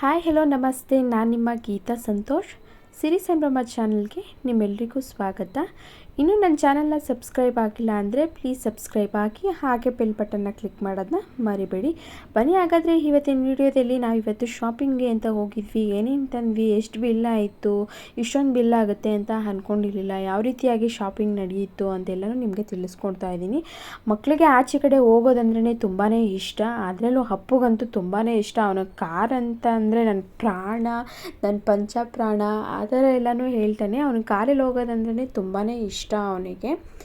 Hi hello ನಮಸ್ತೆ ನಾನು ನಿಮ್ಮ ಗೀತಾ ಸಂತೋಷ್. ಸಿರಿ ಸಂಭ್ರಮ ಚಾನಲ್ಗೆ ನಿಮ್ಮೆಲ್ಲರಿಗೂ ಸ್ವಾಗತ. ಇನ್ನೂ ನನ್ನ ಚಾನಲ್ನ ಸಬ್ಸ್ಕ್ರೈಬ್ ಆಗಿಲ್ಲ ಅಂದರೆ ಪ್ಲೀಸ್ ಸಬ್ಸ್ಕ್ರೈಬ್ ಆಗಿ ಹಾಗೆ ಬೆಲ್ ಬಟನ್ನ ಕ್ಲಿಕ್ ಮಾಡೋದನ್ನ ಮರಿಬೇಡಿ. ಬನ್ನಿ, ಹಾಗಾದರೆ ಇವತ್ತಿನ ವಿಡಿಯೋದಲ್ಲಿ ನಾವು ಇವತ್ತು ಶಾಪಿಂಗ್ಗೆ ಅಂತ ಹೋಗಿದ್ವಿ. ಏನೇನು ತಂದ್ವಿ, ಎಷ್ಟು ಬಿಲ್ ಆಯಿತು, ಇಷ್ಟೊಂದು ಬಿಲ್ ಆಗುತ್ತೆ ಅಂತ ಅಂದ್ಕೊಂಡಿರಲಿಲ್ಲ ಯಾವ ರೀತಿಯಾಗಿ ಶಾಪಿಂಗ್ ನಡೆಯಿತು ಅಂತೆಲ್ಲನೂ ನಿಮಗೆ ತಿಳಿಸ್ಕೊಡ್ತಾ ಇದ್ದೀನಿ. ಮಕ್ಕಳಿಗೆ ಆಚೆ ಕಡೆ ಹೋಗೋದಂದ್ರೇ ತುಂಬಾ ಇಷ್ಟ. ಅದರಲ್ಲೂ ಹಪ್ಪುಗಂತೂ ತುಂಬಾ ಇಷ್ಟ. ಅವನ ಕಾರ್ ಅಂತ ಅಂದರೆ ನನ್ನ ಪ್ರಾಣ ನನ್ನ ಪಂಚಪ್ರಾಣ, ಆ ಥರ ಎಲ್ಲನೂ ಹೇಳ್ತಾನೆ. ಅವನ ಕಾರಲ್ಲಿ ಹೋಗೋದಂದ್ರೇ ತುಂಬಾ ಇಷ್ಟ. ಅವನಿಗೆ.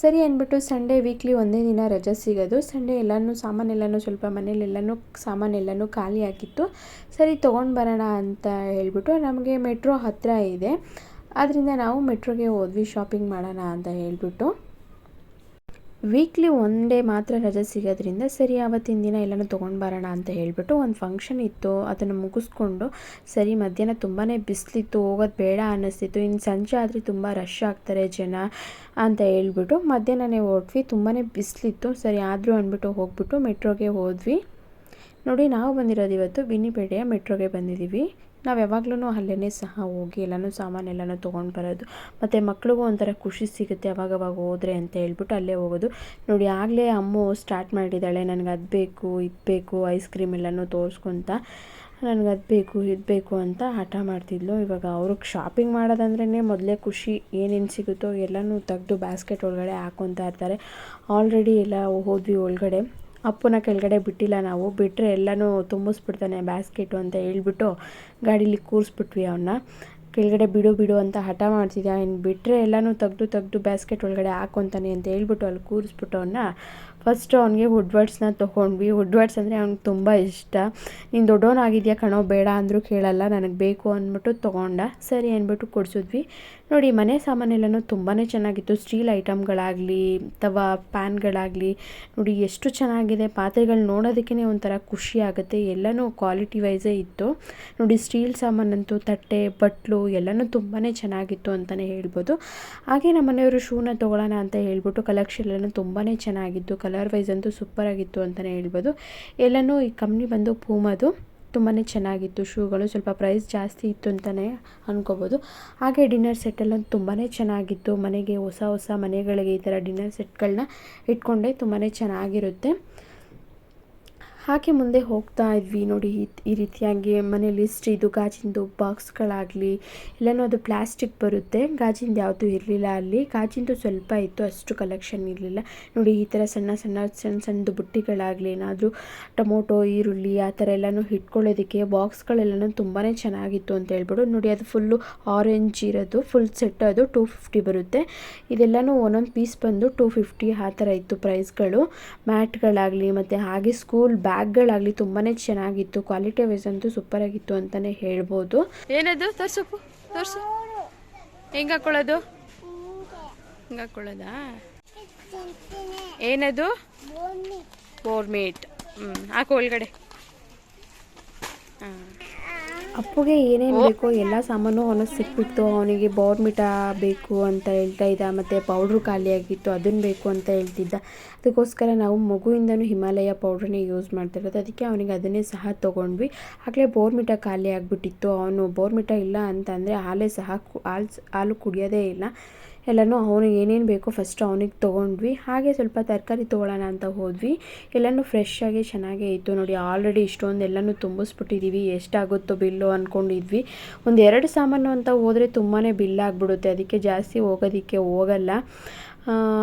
ಸರಿ ಅಂದ್ಬಿಟ್ಟು ಸಂಡೇ ವೀಕ್ಲಿ ಒಂದೇ ದಿನ ರಜೆ ಸಿಗೋದು. ಸಂಡೇ ಎಲ್ಲನೂ ಸಾಮಾನೆಲ್ಲನೂ ಸ್ವಲ್ಪ ಮನೇಲೆಲ್ಲನೂ ಸಾಮಾನೆಲ್ಲನೂ ಖಾಲಿ ಆಗಿತ್ತು. ಸರಿ ತೊಗೊಂಡು ಬರೋಣ ಅಂತ ಹೇಳಿಬಿಟ್ಟು ನಮಗೆ ಮೆಟ್ರೋ ಹತ್ತಿರ ಇದೆ. ಆದ್ದರಿಂದ ನಾವು ಮೆಟ್ರೋಗೆ ಹೋದ್ವಿ ಶಾಪಿಂಗ್ ಮಾಡೋಣ ಅಂತ ಹೇಳ್ಬಿಟ್ಟು. ವೀಕ್ಲಿ ಒನ್ ಡೇ ಮಾತ್ರ ರಜೆ ಸಿಗೋದ್ರಿಂದ ಸರಿ, ಆವತ್ತಿನ ದಿನ ಎಲ್ಲನೂ ತೊಗೊಂಡು ಬರೋಣ ಅಂತ ಹೇಳಿಬಿಟ್ಟು ಒಂದು ಫಂಕ್ಷನ್ ಇತ್ತು, ಅದನ್ನು ಮುಗಿಸ್ಕೊಂಡು ಸರಿ, ಮಧ್ಯಾಹ್ನ ತುಂಬಾ ಬಿಸಿಲಿತ್ತು, ಹೋಗೋದು ಬೇಡ ಅನ್ನಿಸ್ತಿತ್ತು. ಇನ್ನು ಸಂಜೆ ಆದರೆ ತುಂಬ ರಶ್ ಆಗ್ತಾರೆ ಜನ ಅಂತ ಹೇಳ್ಬಿಟ್ಟು ಮಧ್ಯಾಹ್ನನೇ ಹೊರಟ್ವಿ ತುಂಬಾ ಬಿಸಿಲಿತ್ತು. ಸರಿ, ಆದರೂ ಅಂದ್ಬಿಟ್ಟು ಹೋಗ್ಬಿಟ್ಟು ಮೆಟ್ರೋಗೆ ಹೋದ್ವಿ. ನೋಡಿ, ನಾವು ಬಂದಿರೋದು ಇವತ್ತು ಬಿನ್ನಿಪೇಟೆಯ ಮೆಟ್ರೋಗೆ ಬಂದಿದ್ದೀವಿ. ನಾವು ಯಾವಾಗ್ಲೂ ಅಲ್ಲೇ ಸಹ ಹೋಗಿ ಎಲ್ಲನೂ ಸಾಮಾನೆಲ್ಲನೂ ತೊಗೊಂಡು ಬರೋದು. ಮತ್ತು ಮಕ್ಳಿಗೂ ಒಂಥರ ಖುಷಿ ಸಿಗುತ್ತೆ ಅವಾಗವಾಗ ಹೋದರೆ ಅಂತ ಹೇಳ್ಬಿಟ್ಟು ಅಲ್ಲೇ ಹೋಗೋದು. ನೋಡಿ, ಆಗಲೇ ಅಮ್ಮು ಸ್ಟಾರ್ಟ್ ಮಾಡಿದ್ದಾಳೆ. ನನಗೆ ಅದು ಬೇಕು, ಇದು ಬೇಕು ಐಸ್ ಕ್ರೀಮ್ ಎಲ್ಲನೂ ತೋರಿಸ್ಕೊತ ನನಗೆ ಅದು ಬೇಕು, ಇದು ಬೇಕು ಅಂತ ಹಠ ಮಾಡ್ತಿದ್ಲು. ಇವಾಗ ಅವ್ರಿಗೆ ಶಾಪಿಂಗ್ ಮಾಡೋದಂದ್ರೇ ಮೊದಲೇ ಖುಷಿ. ಏನೇನು ಸಿಗುತ್ತೋ ಎಲ್ಲನೂ ತೆಗೆದು ಬ್ಯಾಸ್ಕೆಟ್ ಒಳಗಡೆ ಹಾಕ್ಕೊತಾ ಇರ್ತಾರೆ. ಆಲ್ರೆಡಿ ಎಲ್ಲ ಹೋದ್ವಿ ಒಳಗಡೆ. ಅಪ್ಪನ ಕೆಳಗಡೆ ಬಿಟ್ಟಿಲ್ಲ ನಾವು. ಬಿಟ್ಟರೆ ಎಲ್ಲನೂ ತುಂಬಿಸ್ಬಿಡ್ತಾನೆ ಬ್ಯಾಸ್ಕೆಟು ಅಂತ ಹೇಳ್ಬಿಟ್ಟು ಗಾಡೀಲಿ ಕೂರಿಸ್ಬಿಟ್ವಿ ಅವನ್ನ ಕೆಳಗಡೆ ಬಿಡು ಬಿಡು ಅಂತ ಹಠ ಮಾಡ್ತಿದ್ದ ಇನ್ನು ಬಿಟ್ಟರೆ ಎಲ್ಲನೂ ತೆಗ್ದು ತೆಗ್ದು ಬ್ಯಾಸ್ಕೆಟ್ ಒಳಗಡೆ ಹಾಕೊತಾನೆ ಅಂತ ಹೇಳ್ಬಿಟ್ಟು ಅಲ್ಲಿ ಕೂರಿಸ್ಬಿಟ್ಟು ಅವನ್ನ ಫಸ್ಟು ಅವನಿಗೆ ವುಡ್ವರ್ಡ್ಸ್ನ ತೊಗೊಂಡ್ವಿ. ವುಡ್ವರ್ಡ್ಸ್ ಅಂದರೆ ಅವ್ನಿಗೆ ತುಂಬ ಇಷ್ಟ. ನೀನು ದೊಡ್ಡವನಾಗಿದೆಯಾ ಕಣೋ, ಬೇಡ ಅಂದರೂ ಕೇಳಲ್ಲ, ನನಗೆ ಬೇಕು ಅಂದ್ಬಿಟ್ಟು ತೊಗೊಂಡ. ಸರಿ ಅಂದ್ಬಿಟ್ಟು ಕೊಡಿಸಿದ್ವಿ. ನೋಡಿ, ಮನೆ ಸಾಮಾನೆಲ್ಲನೂ ತುಂಬಾ ಚೆನ್ನಾಗಿತ್ತು. ಸ್ಟೀಲ್ ಐಟಮ್ಗಳಾಗಲಿ ಅಥವಾ ಪ್ಯಾನ್ಗಳಾಗಲಿ, ನೋಡಿ ಎಷ್ಟು ಚೆನ್ನಾಗಿದೆ. ಪಾತ್ರೆಗಳು ನೋಡೋದಕ್ಕೇ ಒಂಥರ ಖುಷಿ ಆಗುತ್ತೆ. ಎಲ್ಲನೂ ಕ್ವಾಲಿಟಿ ವೈಸೇ ಇತ್ತು. ನೋಡಿ, ಸ್ಟೀಲ್ ಸಾಮಾನಂತೂ, ತಟ್ಟೆ, ಬಟ್ಲು ಎಲ್ಲನೂ ತುಂಬಾ ಚೆನ್ನಾಗಿತ್ತು ಅಂತಲೇ ಹೇಳ್ಬೋದು. ಹಾಗೆ ನಮ್ಮ ಮನೆಯವರು ಶೂನ ತೊಗೊಳ್ಳೋಣ ಅಂತ ಹೇಳ್ಬಿಟ್ಟು ಕಲೆಕ್ಷನ್ ಎಲ್ಲ ತುಂಬಾ ಚೆನ್ನಾಗಿತ್ತು. ಕಲರ್ ವೈಸ್ ಅಂತೂ ಸೂಪರಾಗಿತ್ತು ಅಂತಲೇ ಹೇಳ್ಬೋದು. ಎಲ್ಲನೂ ಈ ಕಂಪ್ನಿ ಬಂದು ಪೂಮದು. ತುಂಬಾ ಚೆನ್ನಾಗಿತ್ತು ಶೂಗಳು. ಸ್ವಲ್ಪ ಪ್ರೈಸ್ ಜಾಸ್ತಿ ಇತ್ತು ಅಂತಲೇ ಅಂದ್ಕೋಬೋದು ಹಾಗೆ ಡಿನ್ನರ್ ಸೆಟ್ಟೆಲ್ಲ ತುಂಬಾ ಚೆನ್ನಾಗಿತ್ತು. ಮನೆಗೆ ಹೊಸ ಹೊಸ ಮನೆಗಳಿಗೆ ಈ ಥರ ಡಿನ್ನರ್ ಸೆಟ್ಗಳನ್ನ ಇಟ್ಕೊಂಡೆ ತುಂಬಾ ಚೆನ್ನಾಗಿರುತ್ತೆ. ಹಾಗೆ ಮುಂದೆ ಹೋಗ್ತಾ ಇದ್ವಿ ನೋಡಿ. ಈ ರೀತಿಯಾಗಿ ಮನೇಲಿ ಇದು ಗಾಜಿಂದು ಬಾಕ್ಸ್ಗಳಾಗಲಿ ಎಲ್ಲನೂ ಅದು ಪ್ಲಾಸ್ಟಿಕ್ ಬರುತ್ತೆ. ಗಾಜಿಂದು ಯಾವುದು ಇರಲಿಲ್ಲ ಅಲ್ಲಿ. ಗಾಜಿಂದು ಸ್ವಲ್ಪ ಇತ್ತು, ಅಷ್ಟು ಕಲೆಕ್ಷನ್ ಇರಲಿಲ್ಲ. ನೋಡಿ, ಈ ಥರ ಸಣ್ಣ ಸಣ್ಣ ಸಣ್ಣ ಸಣ್ಣದು ಬುಟ್ಟಿಗಳಾಗಲಿ, ಏನಾದರೂ ಟೊಮೊಟೊ, ಈರುಳ್ಳಿ, ಆ ಥರ ಎಲ್ಲನೂ ಇಟ್ಕೊಳ್ಳೋದಕ್ಕೆ ಬಾಕ್ಸ್ಗಳೆಲ್ಲನೂ ತುಂಬಾ ಚೆನ್ನಾಗಿತ್ತು ಅಂತ ಹೇಳ್ಬಿಡು. ನೋಡಿ, ಅದು ಫುಲ್ಲು ಆರೆಂಜ್ ಇರೋದು ಫುಲ್ ಸೆಟ್ ಅದು ಟೂ ಫಿಫ್ಟಿ ಬರುತ್ತೆ. ಇದೆಲ್ಲನೂ ಒಂದೊಂದು ಪೀಸ್ ಬಂದು ಟೂ ಫಿಫ್ಟಿ ಆ ಥರ ಇತ್ತು ಪ್ರೈಸ್ಗಳು ಮ್ಯಾಟ್ಗಳಾಗಲಿ ಮತ್ತು ಹಾಗೆ ಸ್ಕೂಲ್ ಬ್ಯಾಗ್ಗಳಾಗಲಿ ತುಂಬಾ ಚೆನ್ನಾಗಿತ್ತು. ಕ್ವಾಲಿಟಿ ವೈಸ್ ಅಂತೂ ಸೂಪರ್ ಆಗಿತ್ತು ಅಂತಲೇ ಹೇಳ್ಬೋದು. ಏನದು? ತೋರ್ಸಪ್ಪು ತೋರ್ಸು. ಹೆಂಗೆ ಹಾಕೊಳ್ಳೋದು? ಹೆಂಗ ಹಾಕೊಳ್ಳೋದಾ? ಏನದು? ಬೋರ್ಮೇಟ್ ಹ್ಞೂ ಹಾಕು ಒಳಗಡೆ. ಹಾಂ ಅಪ್ಪುಗೆ ಏನೇನು ಬೇಕೋ ಎಲ್ಲ ಸಾಮಾನು ಅವನಿಗೆ ಸಿಕ್ಬಿಟ್ಟು ಅವನಿಗೆ ಬೋರ್ಮಿಟ ಬೇಕು ಅಂತ ಹೇಳ್ತಾ ಇದ್ದ. ಮತ್ತು ಪೌಡ್ರು ಖಾಲಿಯಾಗಿತ್ತು ಅದನ್ನು ಬೇಕು ಅಂತ ಹೇಳ್ತಿದ್ದ. ಅದಕ್ಕೋಸ್ಕರ ನಾವು ಮಗುವಿಂದನೂ ಹಿಮಾಲಯ ಪೌಡ್ರನ್ನೇ ಯೂಸ್ ಮಾಡ್ತಿರೋದು ಅದಕ್ಕೆ ಅವನಿಗೆ ಅದನ್ನೇ ಸಹ ತೊಗೊಂಡ್ವಿ. ಆಗಲೇ ಬೋರ್ಮಿಟ ಖಾಲಿ ಆಗಿಬಿಟ್ಟಿತ್ತು. ಅವನು ಬೋರ್ಮಿಟ ಇಲ್ಲ ಅಂತಂದರೆ ಹಾಲೇ ಸಹ ಹಾಲು ಹಾಲು ಕುಡಿಯೋದೇ ಇಲ್ಲ. ಎಲ್ಲನೂ ಅವನಿಗೆ ಏನೇನು ಬೇಕೋ ಫಸ್ಟ್ ಅವನಿಗೆ ತೊಗೊಂಡ್ವಿ. ಹಾಗೆ ಸ್ವಲ್ಪ ತರಕಾರಿ ತೊಗೊಳ್ಳೋಣ ಅಂತ ಹೋದ್ವಿ. ಎಲ್ಲನೂ ಫ್ರೆಶ್ಶಾಗಿ ಚೆನ್ನಾಗೇ ಇತ್ತು. ನೋಡಿ ಆಲ್ರೆಡಿ ಇಷ್ಟೊಂದು ಎಲ್ಲನೂ ತುಂಬಿಸ್ಬಿಟ್ಟಿದ್ದೀವಿ ಎಷ್ಟಾಗುತ್ತೋ ಬಿಲ್ಲು ಅಂದ್ಕೊಂಡಿದ್ವಿ ಒಂದು ಎರಡು ಸಾಮಾನು ಅಂತ ಹೋದರೆ ತುಂಬಾ ಬಿಲ್ ಆಗಿಬಿಡುತ್ತೆ. ಅದಕ್ಕೆ ಜಾಸ್ತಿ ಹೋಗೋದಕ್ಕೆ ಹೋಗಲ್ಲ.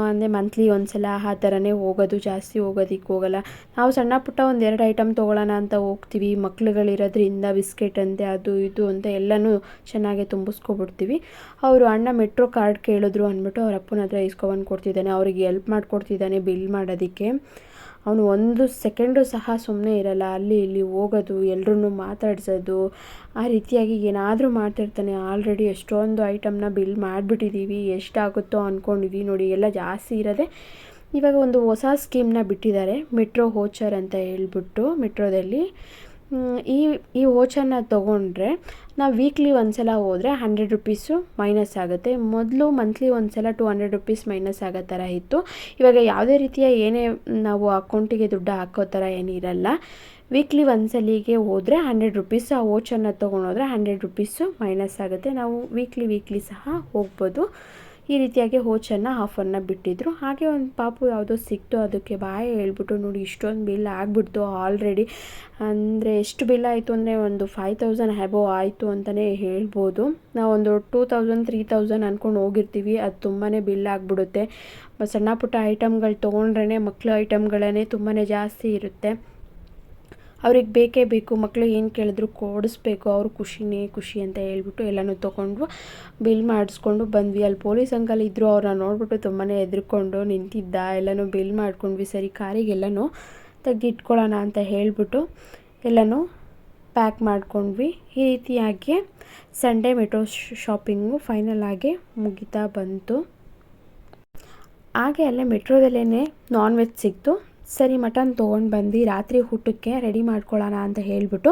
ಅಂದರೆ ಮಂತ್ಲಿ ಒಂದು ಸಲ ಆ ಥರನೇ ಹೋಗೋದು, ಜಾಸ್ತಿ ಹೋಗೋದಿಕ್ಕೆ ಹೋಗಲ್ಲ ನಾವು ಸಣ್ಣ ಪುಟ್ಟ ಒಂದು ಎರಡು ಐಟಮ್ ತೊಗೊಳ್ಳೋಣ ಅಂತ ಹೋಗ್ತೀವಿ. ಮಕ್ಳುಗಳಿರೋದ್ರಿಂದ ಬಿಸ್ಕೆಟ್ ಅಂತೆ, ಅದು ಇದು ಅಂತ ಎಲ್ಲನೂ ಚೆನ್ನಾಗೆ ತುಂಬಿಸ್ಕೊಬಿಡ್ತೀವಿ. ಅವರು ಅಣ್ಣ ಮೆಟ್ರೋ ಕಾರ್ಡ್ ಕೇಳಿದ್ರು ಅಂದ್ಬಿಟ್ಟು ಅವ್ರ ಅಪ್ಪನ ಹತ್ರ ಇಸ್ಕೊಬಂದು ಕೊಡ್ತಿದ್ದಾನೆ. ಅವರಿಗೆ ಎಲ್ಪ್ ಮಾಡಿಕೊಡ್ತಿದ್ದಾನೆ ಬಿಲ್ ಮಾಡೋದಕ್ಕೆ. ಅವನು ಒಂದು ಸೆಕೆಂಡು ಸಹ ಸುಮ್ಮನೆ ಇರಲ್ಲ. ಅಲ್ಲಿ ಇಲ್ಲಿ ಹೋಗೋದು ಎಲ್ರೂ ಮಾತಾಡ್ಸೋದು, ಆ ರೀತಿಯಾಗಿ ಏನಾದರೂ ಮಾಡ್ತಿರ್ತಾನೆ. ಆಲ್ರೆಡಿ ಎಷ್ಟೊಂದು ಐಟಮ್ನ ಬಿಲ್ ಮಾಡಿಬಿಟ್ಟಿದ್ದೀವಿ ಎಷ್ಟಾಗುತ್ತೋ ಅಂದ್ಕೊಂಡಿದ್ವಿ ನೋಡಿ. ಎಲ್ಲ ಜಾಸ್ತಿ ಇರೋದೆ ಇವಾಗ ಒಂದು ಹೊಸ ಸ್ಕೀಮ್ನ ಬಿಟ್ಟಿದ್ದಾರೆ. ಮೆಟ್ರೋ ಹೋಚರ್ ಅಂತ ಹೇಳ್ಬಿಟ್ಟು ಮೆಟ್ರೋದಲ್ಲಿ ಈ ಈ ವೋಚರ್ನ ತೊಗೊಂಡ್ರೆ ನಾವು ವೀಕ್ಲಿ ಒಂದು ಸಲ ಹೋದರೆ ಹಂಡ್ರೆಡ್ ರುಪೀಸು ಮೈನಸ್ ಆಗುತ್ತೆ. ಮೊದಲು ಮಂತ್ಲಿ ಒಂದು ಸಲ ಟು ಹಂಡ್ರೆಡ್ ರುಪೀಸ್ ಮೈನಸ್ ಆಗೋ ಥರ ಇತ್ತು. ಇವಾಗ ಯಾವುದೇ ರೀತಿಯ ಏನೇ ನಾವು ಅಕೌಂಟಿಗೆ ದುಡ್ಡು ಹಾಕೋ ಥರ ಏನಿರಲ್ಲ ವೀಕ್ಲಿ ಒಂದ್ಸಲಿಗೆ ಹೋದರೆ ಹಂಡ್ರೆಡ್ ರುಪೀಸ್ ಆ ವೋಚನ್ನು ತೊಗೊಂಡೋದ್ರೆ ಹಂಡ್ರೆಡ್ ರುಪೀಸು ಮೈನಸ್ ಆಗುತ್ತೆ. ನಾವು ವೀಕ್ಲಿ ವೀಕ್ಲಿ ಸಹ ಹೋಗ್ಬೋದು. ಈ ರೀತಿಯಾಗಿ ಹೋಚನ್ನು ಆಫರ್ನ ಬಿಟ್ಟಿದ್ರು. ಹಾಗೆ ಒಂದು ಪಾಪು ಯಾವುದೋ ಸಿಕ್ತು, ಅದಕ್ಕೆ ಬಾಯ್ ಹೇಳ್ಬಿಟ್ಟು ನೋಡಿ ಇಷ್ಟೊಂದು ಬಿಲ್ ಆಗಿಬಿಡ್ತು ಆಲ್ರೆಡಿ ಅಂದರೆ ಎಷ್ಟು ಬಿಲ್ ಆಯಿತು ಅಂದರೆ ಒಂದು ಫೈವ್ ತೌಸಂಡ್ ಹ್ಯಾಬೋ ಆಯಿತು ಅಂತಲೇ ಹೇಳ್ಬೋದು. ನಾವೊಂದು ಟೂ ತೌಸಂಡ್ ತ್ರೀ ತೌಸಂಡ್ ಅಂದ್ಕೊಂಡು ಹೋಗಿರ್ತೀವಿ, ಅದು ತುಂಬಾ ಬಿಲ್ ಆಗಿಬಿಡುತ್ತೆ. ಸಣ್ಣ ಪುಟ್ಟ ಐಟಮ್ಗಳು ತೊಗೊಂಡ್ರೇ ಮಕ್ಳು ಐಟಮ್ಗಳೇ ತುಂಬಾ ಜಾಸ್ತಿ ಇರುತ್ತೆ. ಅವ್ರಿಗೆ ಬೇಕೇ ಬೇಕು ಮಕ್ಕಳು ಏನು ಕೇಳಿದ್ರು ಕೊಡಿಸ್ಬೇಕು, ಅವ್ರ ಖುಷಿನೇ ಖುಷಿ ಅಂತ ಹೇಳ್ಬಿಟ್ಟು ಎಲ್ಲನೂ ತೊಗೊಂಡು ಬಿಲ್ ಮಾಡಿಸ್ಕೊಂಡು ಬಂದ್ವಿ. ಅಲ್ಲಿ ಪೊಲೀಸ್ ಅಂಕಲ್ ಇದ್ದರು ಅವ್ರನ್ನ ನೋಡ್ಬಿಟ್ಟು ತುಂಬಾ ಹೆದ್ರಿಕೊಂಡು ನಿಂತಿದ್ದ. ಎಲ್ಲನೂ ಬಿಲ್ ಮಾಡ್ಕೊಂಡ್ವಿ. ಸರಿ ಕಾರಿಗೆಲ್ಲನೂ ತೆಗೆದಿಟ್ಕೊಳ್ಳೋಣ ಅಂತ ಹೇಳಿಬಿಟ್ಟು ಎಲ್ಲನೂ ಪ್ಯಾಕ್ ಮಾಡ್ಕೊಂಡ್ವಿ. ಈ ರೀತಿಯಾಗಿ ಸಂಡೇ ಮೆಟ್ರೋ ಶಾಪಿಂಗು ಫೈನಲ್ ಆಗಿ ಮುಗಿತಾ ಬಂತು. ಹಾಗೆ ಅಲ್ಲೇ ಮೆಟ್ರೋದಲ್ಲೇ ನಾನ್ ವೆಜ್ ಸಿಕ್ತು. ಸರಿ ಮಟನ್ ತೊಗೊಂಡು ಬಂದು ರಾತ್ರಿ ಊಟಕ್ಕೆ ರೆಡಿ ಮಾಡ್ಕೊಳ್ಳೋಣ ಅಂತ ಹೇಳಿಬಿಟ್ಟು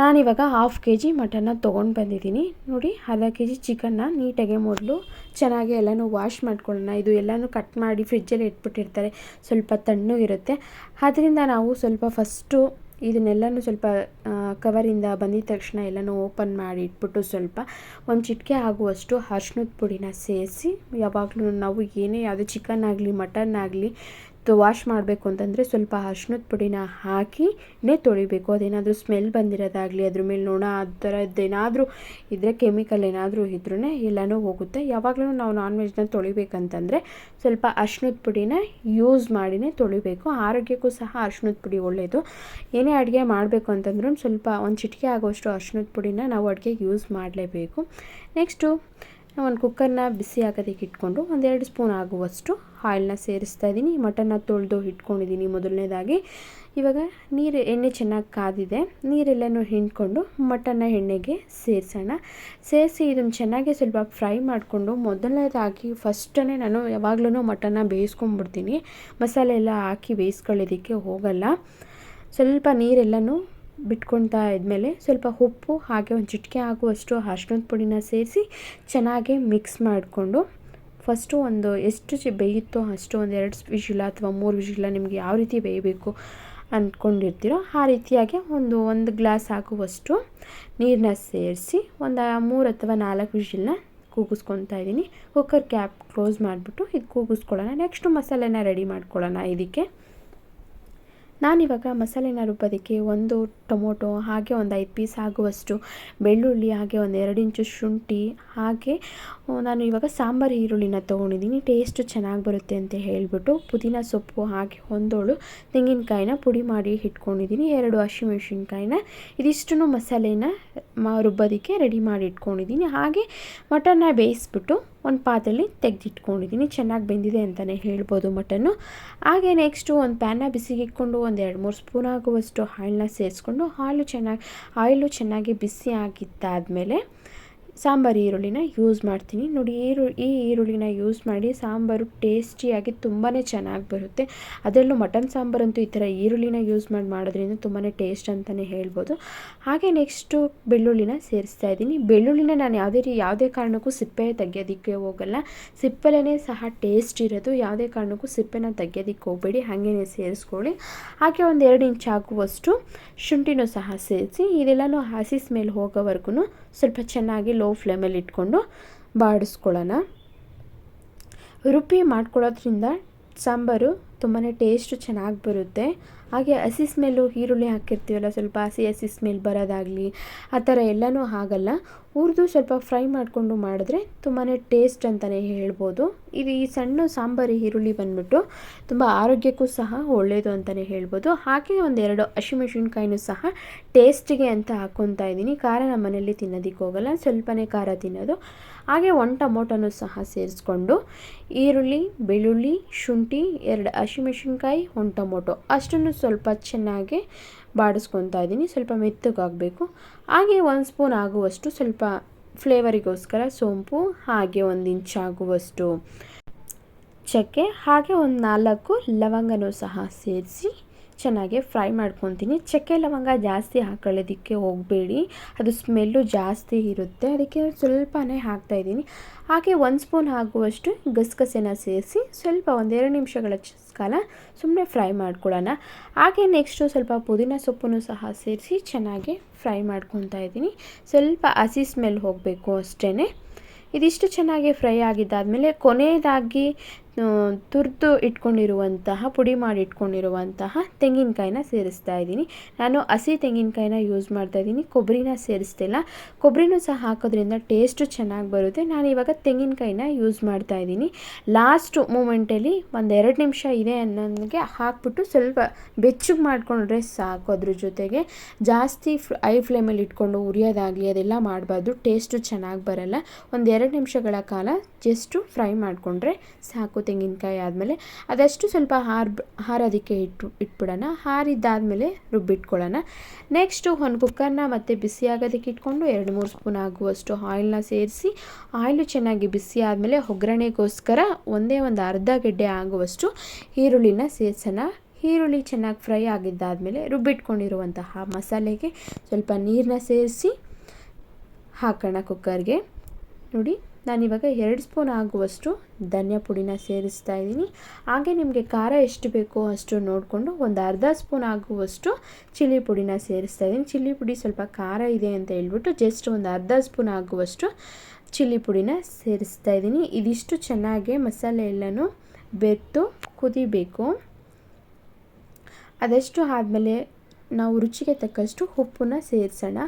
ನಾನಿವಾಗ ಹಾಫ್ ಕೆ ಜಿ ಮಟನ್ನ ತೊಗೊಂಡು ಬಂದಿದ್ದೀನಿ. ನೋಡಿ, ಅರ್ಧ ಕೆ ಜಿ ಚಿಕನ್ನ ನೀಟಾಗೆ ಮೊದಲು ಚೆನ್ನಾಗಿ ಎಲ್ಲನೂ ವಾಶ್ ಮಾಡ್ಕೊಳ್ಳೋಣ. ಇದು ಎಲ್ಲನೂ ಕಟ್ ಮಾಡಿ ಫ್ರಿಜ್ಜಲ್ಲಿ ಇಟ್ಬಿಟ್ಟಿರ್ತಾರೆ. ಸ್ವಲ್ಪ ತಣ್ಣಗಿರುತ್ತೆ ಅದರಿಂದ ನಾವು ಸ್ವಲ್ಪ ಫಸ್ಟು ಇದನ್ನೆಲ್ಲನೂ ಸ್ವಲ್ಪ ಕವರಿಂದ ಬಂದಿದ ತಕ್ಷಣ ಎಲ್ಲನೂ ಓಪನ್ ಮಾಡಿ ಇಟ್ಬಿಟ್ಟು ಸ್ವಲ್ಪ ಒಂದು ಚಿಟಿಕೆ ಆಗುವಷ್ಟು ಅರ್ಶಿನದ ಪುಡಿನ ಸೇರಿಸಿ, ಯಾವಾಗಲೂ ನಾವು ಏನೇ ಯಾವುದೇ ಚಿಕನ್ ಆಗಲಿ ಮಟನ್ ಆಗಲಿ ವಾಶ್ ಮಾಡಬೇಕು ಅಂತಂದರೆ ಸ್ವಲ್ಪ ಅರ್ಶಿನದ ಪುಡಿನ ಹಾಕಿನೇ ತೊಳಿಬೇಕು. ಅದೇನಾದರೂ ಸ್ಮೆಲ್ ಬಂದಿರೋದಾಗಲಿ, ಅದ್ರ ಮೇಲೆ ನೋಣ, ಆ ಥರದ್ದೇನಾದರೂ ಇದ್ದರೆ ಕೆಮಿಕಲ್ ಏನಾದರೂ ಇದ್ರೂ ಎಲ್ಲನೂ ಹೋಗುತ್ತೆ. ಯಾವಾಗಲೂ ನಾವು ನಾನ್ ವೆಜ್ನ ತೊಳಿಬೇಕಂತಂದರೆ ಸ್ವಲ್ಪ ಅರ್ಶಿನದ ಪುಡಿನ ಯೂಸ್ ಮಾಡಿನೇ ತೊಳಿಬೇಕು. ಆರೋಗ್ಯಕ್ಕೂ ಸಹ ಅರ್ಶಿನದ ಪುಡಿ ಒಳ್ಳೆಯದು ಏನೇ ಅಡುಗೆ ಮಾಡಬೇಕು ಅಂತಂದ್ರೂ ಸ್ವಲ್ಪ ಒಂದು ಚಿಟಿಕೆ ಆಗೋಷ್ಟು ಅರ್ಶಿನದ ಪುಡಿನ ನಾವು ಅಡುಗೆಗೆ ಯೂಸ್ ಮಾಡಲೇಬೇಕು. ನೆಕ್ಸ್ಟು ಒಂದು ಕುಕ್ಕರ್ನ ಬಿಸಿ ಹಾಕೋದಕ್ಕೆ ಇಟ್ಕೊಂಡು ಒಂದೆರಡು ಸ್ಪೂನ್ ಆಗುವಷ್ಟು ಆಯಿಲ್ನ ಸೇರಿಸ್ತಾ ಇದ್ದೀನಿ. ಮಟನ್ನ ತೊಳೆದು ಇಟ್ಕೊಂಡಿದ್ದೀನಿ ಮೊದಲನೇದಾಗಿ. ಇವಾಗ ನೀರು, ಎಣ್ಣೆ ಚೆನ್ನಾಗಿ ಕಾದಿದೆ. ನೀರೆಲ್ಲನೂ ಹಿಂಡ್ಕೊಂಡು ಮಟನ್ನ ಎಣ್ಣೆಗೆ ಸೇರಿಸೋಣ. ಸೇರಿಸಿ ಇದನ್ನು ಚೆನ್ನಾಗಿ ಸ್ವಲ್ಪ ಫ್ರೈ ಮಾಡಿಕೊಂಡು ಮೊದಲನೇದಾಗಿ ಫಸ್ಟೇ ನಾನು ಯಾವಾಗಲೂ ಮಟನ್ನ ಬೇಯಿಸ್ಕೊಂಡ್ಬಿಡ್ತೀನಿ. ಮಸಾಲೆ ಎಲ್ಲ ಹಾಕಿ ಬೇಯಿಸ್ಕೊಳ್ಳೋದಕ್ಕೆ ಹೋಗಲ್ಲ. ಸ್ವಲ್ಪ ನೀರೆಲ್ಲನೂ ಬಿಟ್ಕೊಳ್ತಾ ಇದ್ಮೇಲೆ ಸ್ವಲ್ಪ ಉಪ್ಪು, ಹಾಗೆ ಒಂದು ಚಿಟಿಕೆ ಆಗುವಷ್ಟು ಅರ್ಶಿನದ ಪುಡಿನ ಸೇರಿಸಿ ಚೆನ್ನಾಗಿ ಮಿಕ್ಸ್ ಮಾಡಿಕೊಂಡು ಫಸ್ಟು ಒಂದು ಎಷ್ಟು ಚಿ ಬೇಯುತ್ತೋ ಅಷ್ಟು ಒಂದು ಎರಡು ವಿಶಿಲ ಅಥವಾ ಮೂರು ವಿಶಿಲ ನಿಮಗೆ ಯಾವ ರೀತಿ ಬೇಯಬೇಕು ಅಂದ್ಕೊಂಡಿರ್ತೀರೋ ಆ ರೀತಿಯಾಗಿ ಒಂದು ಒಂದು ಗ್ಲಾಸ್ ಹಾಕುವಷ್ಟು ನೀರನ್ನ ಸೇರಿಸಿ ಒಂದು ಮೂರು ಅಥವಾ ನಾಲ್ಕು ವಿಶಿಲನ್ನ ಕೂಗಿಸ್ಕೊತಾ ಇದ್ದೀನಿ. ಕುಕ್ಕರ್ ಕ್ಯಾಪ್ ಕ್ಲೋಸ್ ಮಾಡಿಬಿಟ್ಟು ಇದು ಕೂಗಿಸ್ಕೊಳ್ಳೋಣ. ನೆಕ್ಸ್ಟು ಮಸಾಲೆನ ರೆಡಿ ಮಾಡ್ಕೊಳ್ಳೋಣ ಇದಕ್ಕೆ. ನಾನಿವಾಗ ಮಸಾಲೆನ ರುಬ್ಬೋದಕ್ಕೆ ಒಂದು ಟೊಮೊಟೊ, ಹಾಗೆ ಒಂದು ಐದು ಪೀಸ್ ಆಗುವಷ್ಟು ಬೆಳ್ಳುಳ್ಳಿ, ಹಾಗೆ ಒಂದು ಎರಡು ಇಂಚು ಶುಂಠಿ, ಹಾಗೆ ನಾನು ಇವಾಗ ಸಾಂಬಾರು ಈರುಳ್ಳಿನ ತೊಗೊಂಡಿದ್ದೀನಿ. ಟೇಸ್ಟ್ ಚೆನ್ನಾಗಿ ಬರುತ್ತೆ ಅಂತ ಹೇಳಿಬಿಟ್ಟು ಪುದೀನ ಸೊಪ್ಪು, ಹಾಗೆ ಒಂದೋಳು ತೆಂಗಿನಕಾಯಿನ ಪುಡಿ ಮಾಡಿ ಇಟ್ಕೊಂಡಿದ್ದೀನಿ. ಎರಡು ಹಸಿಮೆಣ್ಸಿನ್ಕಾಯಿನ ಇದಿಷ್ಟು ಮಸಾಲೆನ ರುಬ್ಬೋದಕ್ಕೆ ರೆಡಿ ಮಾಡಿ ಇಟ್ಕೊಂಡಿದ್ದೀನಿ. ಹಾಗೆ ಮಟನ್ನ ಬೇಯಿಸ್ಬಿಟ್ಟು ಒಂದು ಪಾತ್ರೆಯಲ್ಲಿ ತೆಗೆದಿಟ್ಕೊಂಡಿದ್ದೀನಿ. ಚೆನ್ನಾಗಿ ಬೆಂದಿದೆ ಅಂತಲೇ ಹೇಳ್ಬೋದು ಮಟನ್ನು. ಹಾಗೆ ನೆಕ್ಸ್ಟು ಒಂದು ಪ್ಯಾನ ಬಿಸಿಗೆ ಇಟ್ಕೊಂಡು ಒಂದು ಎರಡು ಮೂರು ಸ್ಪೂನ್ ಆಗುವಷ್ಟು ಹಾಳನ್ನ ಸೇರಿಸ್ಕೊಂಡು, ಹಾಲು ಚೆನ್ನಾಗಿ ಆಯಿಲು ಚೆನ್ನಾಗಿ ಬಿಸಿ ಆಗಿದ್ದಾದಮೇಲೆ ಸಾಂಬಾರು ಈರುಳ್ಳಿನ ಯೂಸ್ ಮಾಡ್ತೀನಿ. ನೋಡಿ, ಈರು, ಈ ಈರುಳ್ಳಿನ ಯೂಸ್ ಮಾಡಿ ಸಾಂಬಾರು ಟೇಸ್ಟಿಯಾಗಿ ತುಂಬಾ ಚೆನ್ನಾಗಿ ಬರುತ್ತೆ. ಅದರಲ್ಲೂ ಮಟನ್ ಸಾಂಬಾರಂತೂ ಈ ಥರ ಈರುಳ್ಳಿನ ಯೂಸ್ ಮಾಡಿ, ಮಾಡೋದ್ರಿಂದ ತುಂಬಾ ಟೇಸ್ಟ್ ಅಂತಲೇ ಹೇಳ್ಬೋದು. ಹಾಗೆ ನೆಕ್ಸ್ಟು ಬೆಳ್ಳುಳ್ಳಿನ ಸೇರಿಸ್ತಾ ಇದ್ದೀನಿ. ಬೆಳ್ಳುಳ್ಳಿನ ನಾನು ಯಾವುದೇ ರೀ, ಯಾವುದೇ ಕಾರಣಕ್ಕೂ ಸಿಪ್ಪೆ ತೆಗೆಯೋದಕ್ಕೆ ಹೋಗಲ್ಲ. ಸಿಪ್ಪೆಲೇ ಸಹ ಟೇಸ್ಟ್ ಇರೋದು. ಯಾವುದೇ ಕಾರಣಕ್ಕೂ ಸಿಪ್ಪೆನ ತೆಗೆಯೋದಕ್ಕೆ ಹೋಗಬೇಡಿ. ಹಾಗೇ ಸೇರಿಸ್ಕೊಳ್ಳಿ. ಹಾಗೆ ಒಂದು ಎರಡು ಇಂಚ್ ಆಗುವಷ್ಟು ಶುಂಠಿನೂ ಸಹ ಸೇರಿಸಿ, ಇದೆಲ್ಲನೂ ಹಸಿ ಸ್ಮೆಲ್ ಹೋಗೋವರೆಗೂ ಸ್ವಲ್ಪ ಚೆನ್ನಾಗಿ ಲೋ ಫ್ಲೇಮಲ್ಲಿ ಇಟ್ಕೊಂಡು ಬಾಡಿಸ್ಕೊಳ್ಳೋಣ. ರುಬ್ಬಿ ಮಾಡ್ಕೊಳ್ಳೋದ್ರಿಂದ ಸಾಂಬಾರು ತುಂಬಾ ಟೇಸ್ಟು ಚೆನ್ನಾಗಿ ಬರುತ್ತೆ. ಹಾಗೆ ಹಸಿ ಸ್ಮೆಲ್ಲು ಈರುಳ್ಳಿ ಹಾಕಿರ್ತೀವಲ್ಲ, ಸ್ವಲ್ಪ ಹಸಿ ಹಸಿ ಸ್ಮೆಲ್ ಬರೋದಾಗಲಿ, ಆ ಥರ ಎಲ್ಲನೂ ಆಗಲ್ಲ ಹುರಿದು ಸ್ವಲ್ಪ ಫ್ರೈ ಮಾಡಿಕೊಂಡು ಮಾಡಿದ್ರೆ ತುಂಬಾ ಟೇಸ್ಟ್ ಅಂತಲೇ ಹೇಳ್ಬೋದು. ಇದು ಈ ಸಣ್ಣ ಸಾಂಬಾರು ಈರುಳ್ಳಿ ಬಂದುಬಿಟ್ಟು ತುಂಬ ಆರೋಗ್ಯಕ್ಕೂ ಸಹ ಒಳ್ಳೆಯದು ಅಂತಲೇ ಹೇಳ್ಬೋದು. ಹಾಗೆ ಒಂದೆರಡು ಹಸಿಮೆಣ್ಸಿನ್ಕಾಯಿನೂ ಸಹ ಟೇಸ್ಟಿಗೆ ಅಂತ ಹಾಕ್ಕೊತಾ ಇದ್ದೀನಿ. ಖಾರ ನಮ್ಮ ಮನೇಲಿ ತಿನ್ನೋದಕ್ಕೆ ಹೋಗಲ್ಲ, ಸ್ವಲ್ಪನೇ ಖಾರ ತಿನ್ನೋದು. ಹಾಗೆ ಒಂದು ಟೊಮೊಟೊನೂ ಸಹ ಸೇರಿಸ್ಕೊಂಡು ಈರುಳ್ಳಿ, ಬೆಳ್ಳುಳ್ಳಿ, ಶುಂಠಿ, ಎರಡು ಹಸಿಮೆಣ್ಸಿನ್ಕಾಯಿ ಒಂದು ಟೊಮೊಟೊ. ಅಷ್ಟನ್ನು ಸ್ವಲ್ಪ ಚೆನ್ನಾಗಿ ಬಾಡಿಸ್ಕೊತಾ ಇದ್ದೀನಿ. ಸ್ವಲ್ಪ ಮೆತ್ತಗಾಗಬೇಕು. ಹಾಗೆ ಒಂದು ಸ್ಪೂನ್ ಆಗುವಷ್ಟು ಸ್ವಲ್ಪ ಫ್ಲೇವರಿಗೋಸ್ಕರ ಸೋಂಪು, ಹಾಗೆ ಒಂದು ಇಂಚ್ ಆಗುವಷ್ಟು ಚಕ್ಕೆ, ಹಾಗೆ ಒಂದು ನಾಲ್ಕು ಲವಂಗನೂ ಸಹ ಸೇರಿಸಿ ಚೆನ್ನಾಗಿ ಫ್ರೈ ಮಾಡ್ಕೊತೀನಿ. ಚಕ್ಕೆ ಲವಂಗ ಜಾಸ್ತಿ ಹಾಕೊಳ್ಳೋದಕ್ಕೆ ಹೋಗಬೇಡಿ. ಅದು ಸ್ಮೆಲ್ಲು ಜಾಸ್ತಿ ಇರುತ್ತೆ. ಅದಕ್ಕೆ ಸ್ವಲ್ಪನೇ ಹಾಕ್ತಾಯಿದ್ದೀನಿ ಹಾಗೆ ಒಂದು ಸ್ಪೂನ್ ಆಗುವಷ್ಟು ಗಸಗಸೆನ ಸೇರಿಸಿ ಸ್ವಲ್ಪ ಒಂದೆರಡು ನಿಮಿಷಗಳ ಕಾಲ ಸುಮ್ಮನೆ ಫ್ರೈ ಮಾಡ್ಕೊಳ್ಳೋಣ. ಹಾಗೆ ನೆಕ್ಸ್ಟು ಸ್ವಲ್ಪ ಪುದೀನ ಸೊಪ್ಪನ್ನು ಸಹ ಸೇರಿಸಿ ಚೆನ್ನಾಗಿ ಫ್ರೈ ಮಾಡ್ಕೊತಾ ಇದ್ದೀನಿ. ಸ್ವಲ್ಪ ಹಸಿ ಸ್ಮೆಲ್ ಹೋಗಬೇಕು ಅಷ್ಟೇ ಇದಿಷ್ಟು ಚೆನ್ನಾಗಿ ಫ್ರೈ ಆಗಿದ್ದಾದಮೇಲೆ ಕೊನೆಯದಾಗಿ ತುರಿದು ಇಟ್ಕೊಂಡಿರುವಂತಹ, ಪುಡಿ ಮಾಡಿ ಇಟ್ಕೊಂಡಿರುವಂತಹ ತೆಂಗಿನಕಾಯಿನ ಸೇರಿಸ್ತಾ ಇದ್ದೀನಿ. ನಾನು ಹಸಿ ತೆಂಗಿನಕಾಯಿನ ಯೂಸ್ ಮಾಡ್ತಾ ಇದ್ದೀನಿ. ಕೊಬ್ಬರಿನ ಸೇರಿಸ್ತಿಲ್ಲ. ಕೊಬ್ಬರಿನೂ ಸಹ ಹಾಕೋದ್ರಿಂದ ಟೇಸ್ಟು ಚೆನ್ನಾಗಿ ಬರುತ್ತೆ. ನಾನು ಇವಾಗ ತೆಂಗಿನಕಾಯಿನ ಯೂಸ್ ಮಾಡ್ತಾ ಇದ್ದೀನಿ. ಲಾಸ್ಟ್ ಮೂಮೆಂಟಲ್ಲಿ ಒಂದೆರಡು ನಿಮಿಷ ಇದೆ ಅನ್ನೋಂಗೆ ಹಾಕ್ಬಿಟ್ಟು ಸ್ವಲ್ಪ ಬೆಚ್ಚಗೆ ಮಾಡಿಕೊಂಡ್ರೆ ಸಾಕು ಅದ್ರ ಜೊತೆಗೆ. ಜಾಸ್ತಿ ಐ ಫ್ಲೇಮಲ್ಲಿ ಇಟ್ಕೊಂಡು ಉರಿಯೋದಾಗಲಿ, ಅದೆಲ್ಲ ಮಾಡಬಾರ್ದು. ಟೇಸ್ಟು ಚೆನ್ನಾಗಿ ಬರಲ್ಲ. ಒಂದೆರಡು ನಿಮಿಷಗಳ ಕಾಲ ಜಸ್ಟು ಫ್ರೈ ಮಾಡಿಕೊಂಡ್ರೆ ಸಾಕು. ತೆಂಗಿನಕಾಯಿ ಆದಮೇಲೆ ಅದಷ್ಟು ಸ್ವಲ್ಪ ಹಾರ್ ಹಾರೋದಕ್ಕೆ ಇಟ್ಟು, ಇಟ್ಬಿಡೋಣ. ಹಾರಿದ್ದಾದಮೇಲೆ ರುಬ್ಬಿಟ್ಕೊಳ್ಳೋಣ. ನೆಕ್ಸ್ಟು ಒಂದು ಕುಕ್ಕರ್ನ ಮತ್ತು ಬಿಸಿ ಆಗೋದಕ್ಕೆ ಇಟ್ಕೊಂಡು ಎರಡು ಮೂರು ಸ್ಪೂನ್ ಆಗುವಷ್ಟು ಆಯಿಲ್ನ ಸೇರಿಸಿ ಆಯಿಲು ಚೆನ್ನಾಗಿ ಬಿಸಿ ಆದಮೇಲೆ ಒಗ್ಗರಣೆಗೋಸ್ಕರ ಒಂದೇ ಒಂದು ಅರ್ಧ ಗೆಡ್ಡೆ ಆಗುವಷ್ಟು ಈರುಳ್ಳಿನ ಸೇರಿಸೋಣ. ಈರುಳ್ಳಿ ಚೆನ್ನಾಗಿ ಫ್ರೈ ಆಗಿದ್ದಾದಮೇಲೆ ರುಬ್ಬಿಟ್ಕೊಂಡಿರುವಂತಹ ಮಸಾಲೆಗೆ ಸ್ವಲ್ಪ ನೀರನ್ನ ಸೇರಿಸಿ ಹಾಕೋಣ ಕುಕ್ಕರ್ಗೆ. ನೋಡಿ ನಾನಿವಾಗ ಎರಡು ಸ್ಪೂನ್ ಆಗುವಷ್ಟು ಧನಿಯಾ ಪುಡಿನ ಸೇರಿಸ್ತಾ ಇದ್ದೀನಿ. ಹಾಗೆ ನಿಮಗೆ ಖಾರ ಎಷ್ಟು ಬೇಕೋ ಅಷ್ಟು ನೋಡಿಕೊಂಡು ಒಂದು ಅರ್ಧ ಸ್ಪೂನ್ ಆಗುವಷ್ಟು ಚಿಲ್ಲಿ ಪುಡಿನ ಸೇರಿಸ್ತಾ ಇದ್ದೀನಿ. ಚಿಲ್ಲಿ ಪುಡಿ ಸ್ವಲ್ಪ ಖಾರ ಇದೆ ಅಂತ ಹೇಳ್ಬಿಟ್ಟು ಜಸ್ಟ್ ಒಂದು ಅರ್ಧ ಸ್ಪೂನ್ ಆಗುವಷ್ಟು ಚಿಲ್ಲಿ ಪುಡಿನ ಸೇರಿಸ್ತಾ ಇದ್ದೀನಿ. ಇದಿಷ್ಟು ಚೆನ್ನಾಗಿ ಮಸಾಲೆ ಎಲ್ಲನೂ ಬೆತ್ತು ಕುದಿಬೇಕು. ಅದಷ್ಟು ಆದಮೇಲೆ ನಾವು ರುಚಿಗೆ ತಕ್ಕಷ್ಟು ಉಪ್ಪನ್ನ ಸೇರಿಸೋಣ.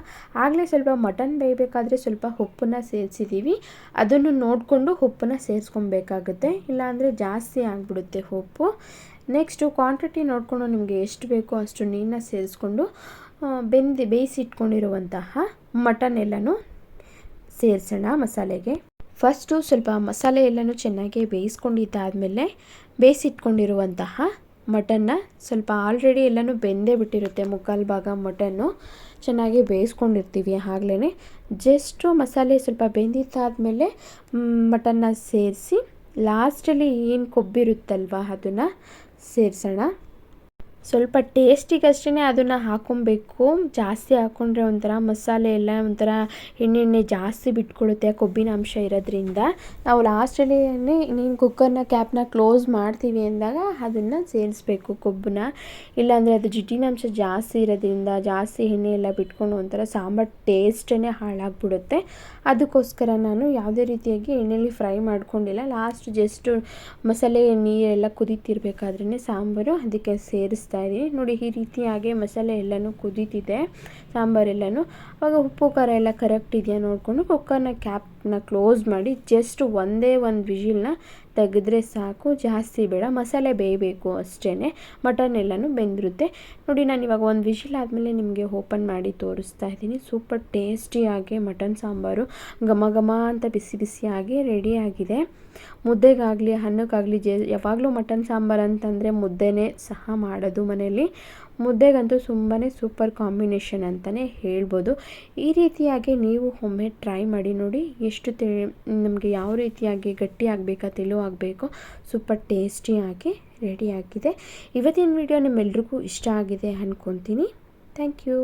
ಆಗಲೇ ಸ್ವಲ್ಪ ಮಟನ್ ಬೇಯಬೇಕಾದ್ರೆ ಸ್ವಲ್ಪ ಉಪ್ಪನ್ನ ಸೇರಿಸಿದ್ದೀವಿ ಅದನ್ನು ನೋಡಿಕೊಂಡು ಉಪ್ಪನ್ನ ಸೇರಿಸ್ಕೊಬೇಕಾಗುತ್ತೆ. ಇಲ್ಲಾಂದರೆ ಜಾಸ್ತಿ ಆಗಿಬಿಡುತ್ತೆ ಉಪ್ಪು. ನೆಕ್ಸ್ಟು ಕ್ವಾಂಟಿಟಿ ನೋಡಿಕೊಂಡು ನಿಮಗೆ ಎಷ್ಟು ಬೇಕೋ ಅಷ್ಟು ನೀರನ್ನ ಸೇರಿಸ್ಕೊಂಡು ಬೆಂದು, ಬೇಯಿಸಿಟ್ಕೊಂಡಿರುವಂತಹ ಮಟನ್ ಎಲ್ಲನೂ ಸೇರಿಸೋಣ ಮಸಾಲೆಗೆ. ಫಸ್ಟು ಸ್ವಲ್ಪ ಮಸಾಲೆ ಎಲ್ಲನೂ ಚೆನ್ನಾಗಿ ಬೇಯಿಸ್ಕೊಂಡಿದ್ದಾದಮೇಲೆ ಬೇಯಿಸಿಟ್ಕೊಂಡಿರುವಂತಹ ಮಟನ್ನ ಸ್ವಲ್ಪ ಆಲ್ರೆಡಿ ಎಲ್ಲನೂ ಬೆಂದೇ ಬಿಟ್ಟಿರುತ್ತೆ, ಮುಕ್ಕಾಲು ಭಾಗ ಮಟನ್ನು. ಚೆನ್ನಾಗಿ ಬೇಯಿಸ್ಕೊಂಡಿರ್ತೀವಿ ಆಗ್ಲೇ ಜಸ್ಟು ಮಸಾಲೆ ಸ್ವಲ್ಪ ಬೆಂದಿದ್ದಾದಮೇಲೆ ಮಟನ್ನ ಸೇರಿಸಿ ಲಾಸ್ಟಲ್ಲಿ ಏನು ಕೊಬ್ಬಿರುತ್ತಲ್ವ ಅದನ್ನು ಸೇರಿಸೋಣ. ಸ್ವಲ್ಪ ಟೇಸ್ಟಿಗಷ್ಟೇ ಅದನ್ನು ಹಾಕೊಬೇಕು. ಜಾಸ್ತಿ ಹಾಕ್ಕೊಂಡ್ರೆ ಒಂಥರ ಮಸಾಲೆ ಎಲ್ಲ ಒಂಥರ ಎಣ್ಣೆಣ್ಣೆ ಎಣ್ಣೆ ಜಾಸ್ತಿ ಬಿಟ್ಕೊಳುತ್ತೆ ಕೊಬ್ಬಿನ ಅಂಶ ಇರೋದ್ರಿಂದ. ನಾವು ಲಾಸ್ಟಲ್ಲಿ ನೀನು ಕುಕ್ಕರ್ನ ಕ್ಯಾಪ್ನ ಕ್ಲೋಸ್ ಮಾಡ್ತೀವಿ ಅಂದಾಗ ಅದನ್ನು ಸೇರಿಸ್ಬೇಕು ಕೊಬ್ಬನ್ನ. ಇಲ್ಲಾಂದರೆ ಅದು ಜಿಡ್ಡಿನಾಂಶ ಜಾಸ್ತಿ ಇರೋದ್ರಿಂದ, ಜಾಸ್ತಿ ಎಣ್ಣೆ ಎಲ್ಲ ಬಿಟ್ಕೊಂಡು ಒಂಥರ ಸಾಂಬಾರು ಟೇಸ್ಟೇ ಹಾಳಾಗ್ಬಿಡುತ್ತೆ. ಅದಕ್ಕೋಸ್ಕರ ನಾನು ಯಾವುದೇ ರೀತಿಯಾಗಿ ಎಣ್ಣೆಯಲ್ಲಿ ಫ್ರೈ ಮಾಡ್ಕೊಂಡಿಲ್ಲ. ಲಾಸ್ಟ್ ಜಸ್ಟು ಮಸಾಲೆ, ನೀರೆಲ್ಲ ಕುದೀತಿರ್ಬೇಕಾದ್ರೇ ಸಾಂಬಾರು ಅದಕ್ಕೆ ಸೇರಿಸ್ತಾ ಇದ್ದೀನಿ ನೋಡಿ, ಈ ರೀತಿಯಾಗಿ ಮಸಾಲೆ ಎಲ್ಲನೂ ಕುದೀತಿದೆ. ಸಾಂಬಾರೆಲ್ಲನೂ ಆವಾಗ ಉಪ್ಪು ಖಾರ ಎಲ್ಲ ಕರೆಕ್ಟ್ ಇದೆಯಾ ನೋಡಿಕೊಂಡು ಕುಕ್ಕರ್ನ ಕ್ಯಾಪ್ನ ಕ್ಲೋಸ್ ಮಾಡಿ ಜಸ್ಟ್ ಒಂದೇ ಒಂದು ವಿಜಿಲ್ನ ತೆಗೆದ್ರೆ ಸಾಕು. ಜಾಸ್ತಿ ಬೇಡ. ಮಸಾಲೆ ಬೇಯಬೇಕು ಅಷ್ಟೇ ಮಟನ್ ಎಲ್ಲನೂ ಬೆಂದಿರುತ್ತೆ. ನೋಡಿ, ನಾನು ಇವಾಗ ಒಂದು ವಿಜಿಲ್ ಆದಮೇಲೆ ನಿಮಗೆ ಓಪನ್ ಮಾಡಿ ತೋರಿಸ್ತಾ ಇದ್ದೀನಿ. ಸೂಪರ್ ಟೇಸ್ಟಿಯಾಗಿ ಮಟನ್ ಸಾಂಬಾರು ಘಮ ಘಮ ಅಂತ ಬಿಸಿ ಬಿಸಿಯಾಗಿ ರೆಡಿಯಾಗಿದೆ ಮುದ್ದೆಗಾಗಲಿ ಹಣ್ಣಕ್ಕಾಗಲಿ ಜೆ ಯಾವಾಗಲೂ ಮಟನ್ ಸಾಂಬಾರು ಅಂತಂದರೆ ಮುದ್ದೆನೇ ಸಹ ಮಾಡೋದು ಮನೆಯಲ್ಲಿ. ಮುದ್ದೆಗಂತೂ ತುಂಬಾ ಸೂಪರ್ ಕಾಂಬಿನೇಷನ್ ಅಂತಲೇ ಹೇಳ್ಬೋದು. ಈ ರೀತಿಯಾಗಿ ನೀವು ಒಮ್ಮೆ ಟ್ರೈ ಮಾಡಿ ನೋಡಿ ಎಷ್ಟು ತೆ, ನಮಗೆ ಯಾವ ರೀತಿಯಾಗಿ ಗಟ್ಟಿ ಆಗಬೇಕಾ ಆಗಬೇಕು ಸೂಪರ್ ಟೇಸ್ಟಿಯಾಗಿ ರೆಡಿಯಾಗಿದೆ ಇವತ್ತಿನ ವಿಡಿಯೋ ನಿಮ್ಮೆಲ್ರಿಗೂ ಇಷ್ಟ ಆಗಿದೆ ಅಂದ್ಕೊತೀನಿ ಥ್ಯಾಂಕ್ ಯು